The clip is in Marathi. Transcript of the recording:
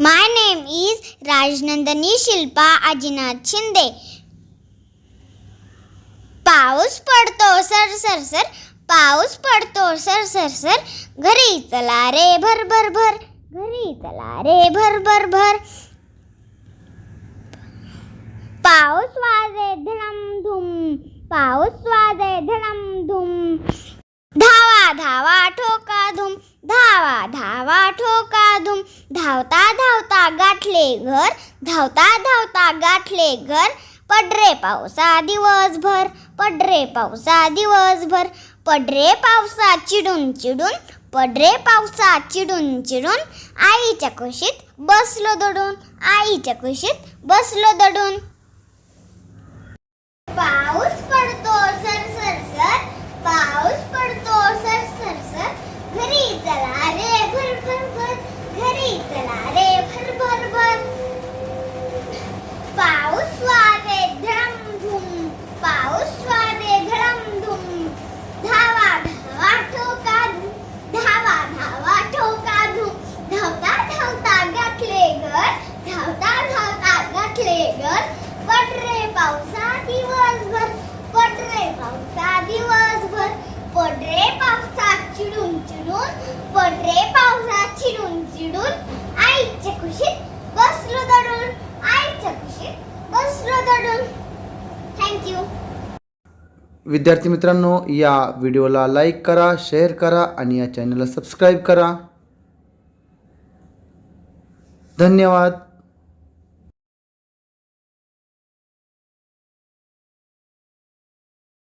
My name is Rajnandani Shilpa Ajinath Shinde. पाऊस पडतो सर सर सर. पाऊस पडतो सर सर सर. घरी चला रे भर भर भर. घरी चला रे भर भर भर. पाऊस वाजे धडम धुम. पाऊस वाजे धडम धुम. धावा धावा ठोका धुम. धावा धावा ठोका धुम. धावता धावता गाठले घर धावता धावता गाठले घर. पडरे पावसा दिवसभर पडरे पावसा दिवसभर. पडरे पावसा चिडून चिडून पडरे पावसा चिडून चिडून. आईच्या कुशीत बसलो दडून आईच्या कुशीत बसलो दडून पाऊस पडतो सर सर सर पाऊस पडतो सर सर सर घरी चला रे भर भर भर घरी चला रे भर भर भर पाऊस वारे धडम धुम पाऊस वारे धडम धुम धावा धावा ठोका धुम धावा धावा ठोका धुम धावता धावता गाठले घर धावता धावता गर घर? पडरे पावसा दिवसभर पडरे पावसा दिवसभर. पडरे पावसा चिडून चिडून पडरे पावसा चिडून चिडून. आईच्या खुशीत बसलो दडून आईच्या खुशीत बसलो दडून. थँक्यू विद्यार्थी मित्रांनो या व्हिडिओला लाईक करा शेअर करा आणि या चॅनलला सबस्क्राईब करा. धन्यवाद.